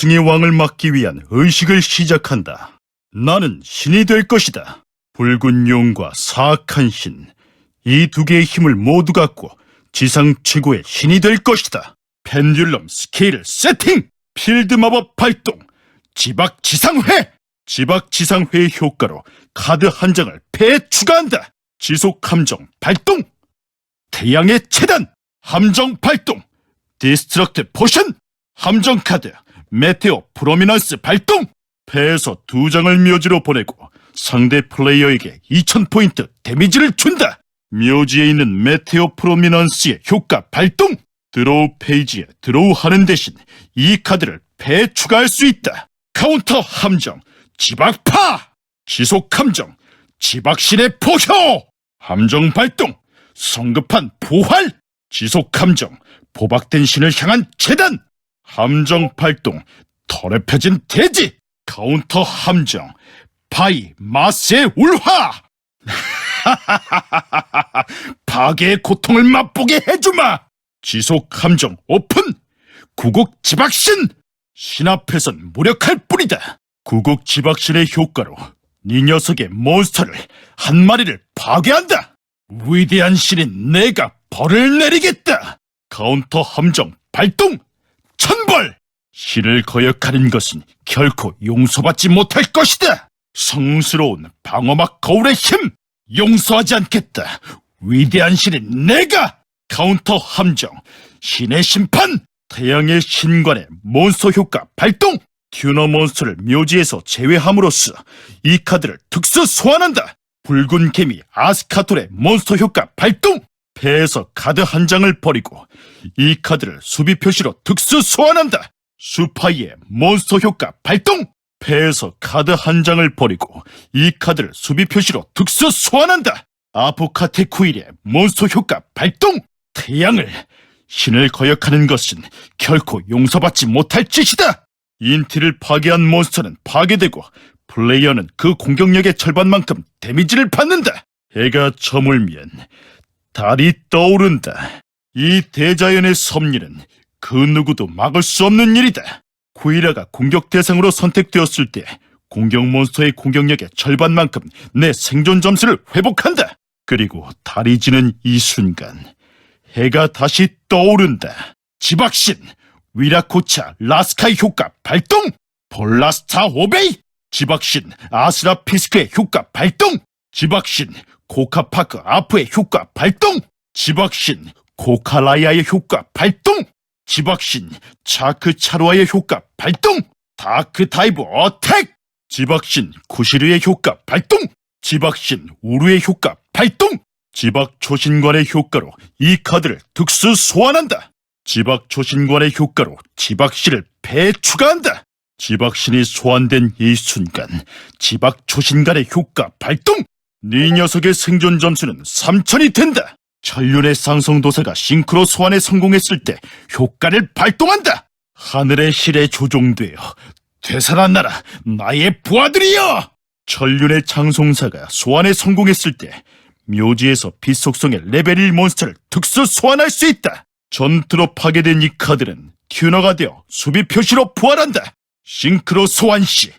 승의 왕을 막기 위한 의식을 시작한다. 나는 신이 될 것이다. 붉은 용과 사악한 신. 이 두 개의 힘을 모두 갖고 지상 최고의 신이 될 것이다. 펜듈럼 스케일 세팅! 필드 마법 발동! 지박 지상회! 지박 지상회의 효과로 카드 한 장을 패에 추가한다. 지속 함정 발동! 태양의 재단! 함정 발동! 디스트럭트 포션! 함정 카드! 메테오 프로미넌스 발동! 패에서 두 장을 묘지로 보내고 상대 플레이어에게 2000포인트 데미지를 준다! 묘지에 있는 메테오 프로미넌스의 효과 발동! 드로우 페이지에 드로우 하는 대신 이 카드를 패에 추가할 수 있다! 카운터 함정! 지박파! 지속 함정! 지박신의 포효! 함정 발동! 성급한 부활! 지속 함정! 포박된 신을 향한 재단! 함정 발동! 더럽혀진 대지! 카운터 함정! 바이 마스의 울화! 파괴의 고통을 맛보게 해주마! 지속 함정 오픈! 구국 지박신! 신 앞에선 무력할 뿐이다! 구국 지박신의 효과로 네 녀석의 몬스터를 한 마리를 파괴한다! 위대한 신인 내가 벌을 내리겠다! 카운터 함정 발동! 천벌! 신을 거역하는 것은 결코 용서받지 못할 것이다! 성스러운 방어막 거울의 힘! 용서하지 않겠다! 위대한 신인 내가! 카운터 함정! 신의 심판! 태양의 신관의 몬스터 효과 발동! 튜너 몬스터를 묘지에서 제외함으로써 이 카드를 특수 소환한다! 붉은 개미 아스카톨의 몬스터 효과 발동! 패에서 카드 한 장을 버리고 이 카드를 수비 표시로 특수 소환한다! 수파이의 몬스터 효과 발동! 패에서 카드 한 장을 버리고 이 카드를 수비 표시로 특수 소환한다! 아포카테쿠일의 몬스터 효과 발동! 태양을 신을 거역하는 것은 결코 용서받지 못할 짓이다! 인티를 파괴한 몬스터는 파괴되고 플레이어는 그 공격력의 절반만큼 데미지를 받는다. 해가 저물면 달이 떠오른다. 이 대자연의 섭리는 그 누구도 막을 수 없는 일이다. 쿠이라가 공격 대상으로 선택되었을 때 공격 몬스터의 공격력의 절반만큼 내 생존 점수를 회복한다. 그리고 달이 지는 이 순간 해가 다시 떠오른다. 지박신, 위라코차, 라스카의 효과 발동! 볼라스타 오베이! 지박신, 아스라 피스크의 효과 발동! 지박신, 코카파크 아프의 효과 발동! 지박신, 코카라이아의 효과 발동! 지박신, 차크 차루아의 효과 발동! 다크 다이브 어택! 지박신, 쿠시르의 효과 발동! 지박신, 우루의 효과 발동! 지박 초신관의 효과로 이 카드를 특수 소환한다. 지박 초신관의 효과로 지박신을 배에 추가한다. 지박신이 소환된 이 순간 지박 초신관의 효과 발동. 네 녀석의 생존 점수는 3천이 된다. 전륜의 쌍성도사가 싱크로 소환에 성공했을 때 효과를 발동한다. 하늘의 실에 조종되어 되살아나라 나의 부하들이여. 전륜의 장송사가 소환에 성공했을 때 묘지에서 빛 속성의 레벨 1 몬스터를 특수 소환할 수 있다. 전투로 파괴된 이 카드는 튜너가 되어 수비 표시로 부활한다. 싱크로 소환 시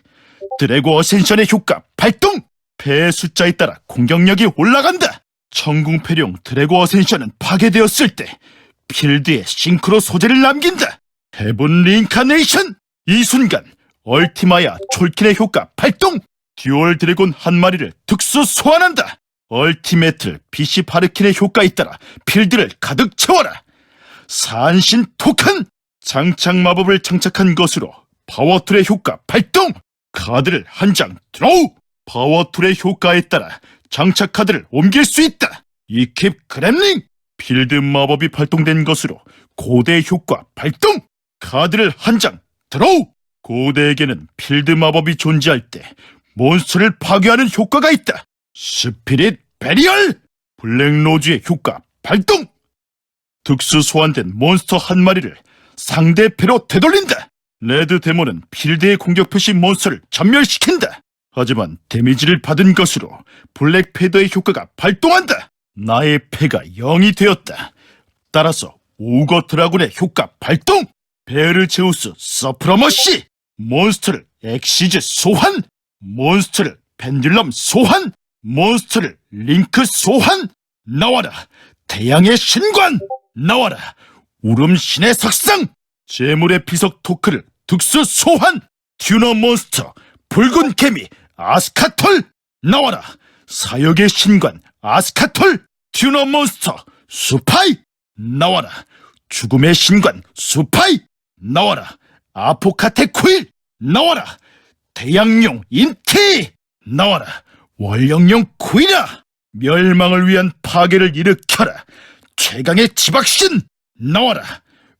드래고 어센션의 효과 발동! 패의 숫자에 따라 공격력이 올라간다. 천궁패룡 드래고 어센션은 파괴되었을 때 필드에 싱크로 소재를 남긴다. 헤븐 링카네이션! 이 순간 얼티마야 촐킨의 효과 발동! 듀얼 드래곤 한 마리를 특수 소환한다. 얼티메트 PC 파르킨의 효과에 따라 필드를 가득 채워라. 산신 토큰! 장착 마법을 장착한 것으로 파워툴의 효과 발동! 카드를 한 장 드로우! 파워툴의 효과에 따라 장착 카드를 옮길 수 있다! 이킵 그램링! 필드 마법이 발동된 것으로 고대 효과 발동! 카드를 한 장 드로우! 고대에게는 필드 마법이 존재할 때 몬스터를 파괴하는 효과가 있다! 스피릿 베리얼! 블랙로즈의 효과 발동! 특수 소환된 몬스터 한 마리를 상대 패로 되돌린다. 레드 데몬은 필드의 공격 표시 몬스터를 전멸시킨다. 하지만 데미지를 받은 것으로 블랙 패더의 효과가 발동한다. 나의 패가 0이 되었다. 따라서 오거 드라군의 효과 발동! 베르 제우스 서프러머시! 몬스터를 엑시즈 소환 몬스터를 펜듈럼 소환 몬스터를 링크 소환 나와라 태양의 신관 나와라 울음신의 석상 재물의 비석 토크를 특수 소환 튜너 몬스터 붉은 개미 아스카톨 나와라. 사역의 신관 아스카톨 튜너 몬스터 수파이 나와라. 죽음의 신관 수파이 나와라. 아포카테쿠일 나와라. 태양용 인티 나와라. 월령용 쿠이라. 멸망을 위한 파괴를 일으켜라. 최강의 지박신 나와라.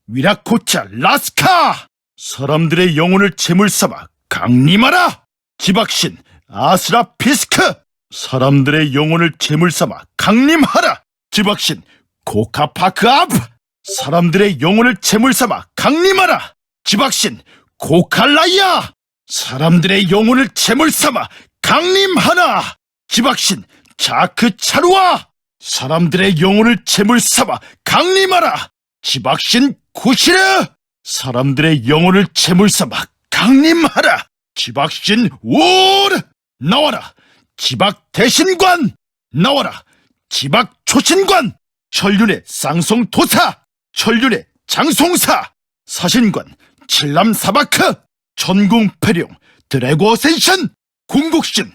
위라코차 라스카. 사람들의 영혼을 제물 삼아 강림하라. 지박신 아스라 피스크! 사람들의 영혼을 제물 삼아 강림하라! 지박신 코카파크 아브! 사람들의 영혼을 제물 삼아 강림하라! 지박신 고칼라이야 사람들의 영혼을 제물 삼아 강림하라! 지박신 자크 차루아! 사람들의 영혼을 제물 삼아 강림하라! 지박신 구시르! 사람들의 영혼을 제물 삼아 강림하라! 지박신 우르 나와라. 지박 대신관 나와라. 지박 초신관 천륜의 쌍송도사 천륜의 장송사 사신관 칠남사바크 전궁패룡 드래고 어센션 궁극신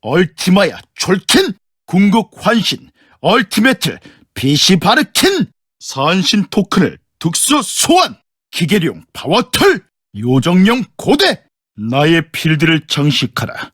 얼티마야 촐킨 궁극환신 얼티메트 비시바르킨 산신 토큰을 특수 소환 기계룡 파워털 요정령 고대 나의 필드를 장식하라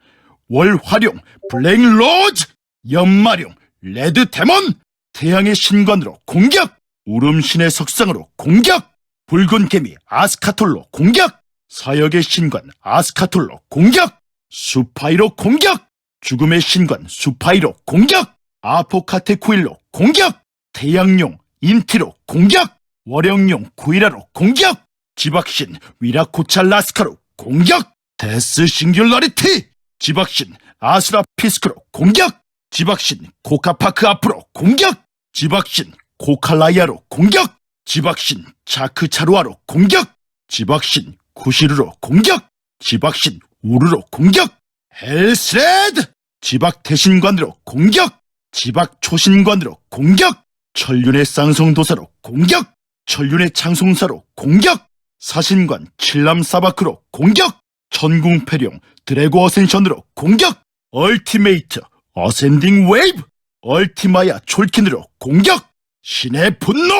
월화룡 블랙로즈 연마룡 레드데몬 태양의 신관으로 공격 울음신의 석상으로 공격 붉은 개미 아스카톨로 공격 사역의 신관 아스카톨로 공격 수파이로 공격 죽음의 신관 수파이로 공격 아포카테쿠일로 공격 태양용 인티로 공격 월영용 구이라로 공격 지박신 위라코차 라스카로 공격 데스 싱귤러리티 지박신 아스라 피스크로 공격! 지박신 코카파크 앞으로 공격! 지박신 코칼라이아로 공격! 지박신 자크 차루아로 공격! 지박신 구시르로 공격! 지박신 우르로 공격! 헬스레드! 지박 대신관으로 공격! 지박 초신관으로 공격! 천륜의 쌍성도사로 공격! 천륜의 창송사로 공격! 사신관 칠남사바크로 공격 천궁패룡 드래고 어센션으로 공격! 얼티메이트 어센딩 웨이브! 얼티마야 촐킨으로 공격! 신의 분노!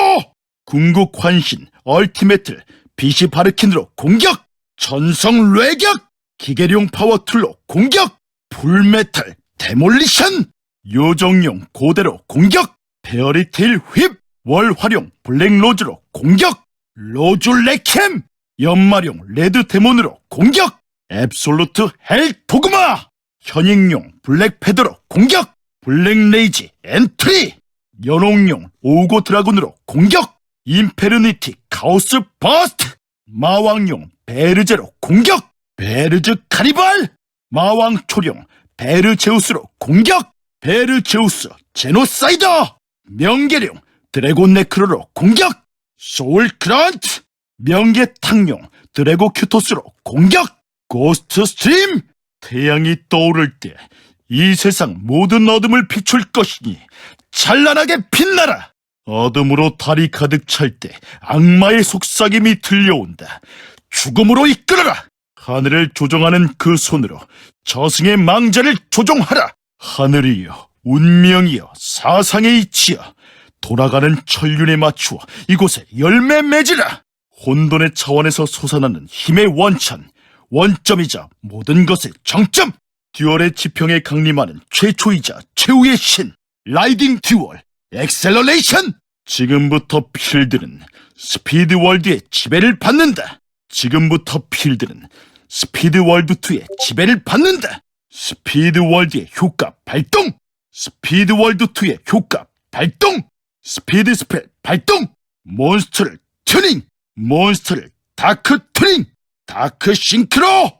궁극 환신 얼티메트 비시 바르킨으로 공격! 전성 뇌격! 기계룡 파워 툴로 공격! 풀메탈 데몰리션! 요정용 고대로 공격! 페어리테일 휩 월화룡 블랙로즈로 공격! 로즈 레캠 연마룡 레드 데몬으로 공격! 앱솔루트 헬 도그마! 현익용 블랙패더로 공격! 블랙 레이지 엔트리! 연옥용 오고 드라군으로 공격! 임페르니티 카오스 버스트! 마왕용 베르제로 공격! 베르즈 카니발! 마왕 초령 베르제우스로 공격! 베르제우스 제노사이더! 명계룡 드래곤 네크로로 공격! 소울 크런트 명계 탕용 드래고 큐토스로 공격! 고스트 스트림! 태양이 떠오를 때 이 세상 모든 어둠을 비출 것이니 찬란하게 빛나라! 어둠으로 달이 가득 찰 때 악마의 속삭임이 들려온다. 죽음으로 이끌어라! 하늘을 조종하는 그 손으로 저승의 망자를 조종하라! 하늘이여 운명이여 사상의 이치여 돌아가는 천륜에 맞추어 이곳에 열매 맺으라 혼돈의 차원에서 솟아나는 힘의 원천 원점이자 모든 것의 정점! 듀얼의 지평에 강림하는 최초이자 최후의 신 라이딩 듀얼 엑셀러레이션! 지금부터 필드는 스피드 월드의 지배를 받는다! 지금부터 필드는 스피드 월드 2의 지배를 받는다! 스피드 월드의 효과 발동! 스피드 월드 2의 효과 발동! 스피드 스펠 발동! 몬스터를 튜닝 몬스터를 다크 튜닝 다크 싱크로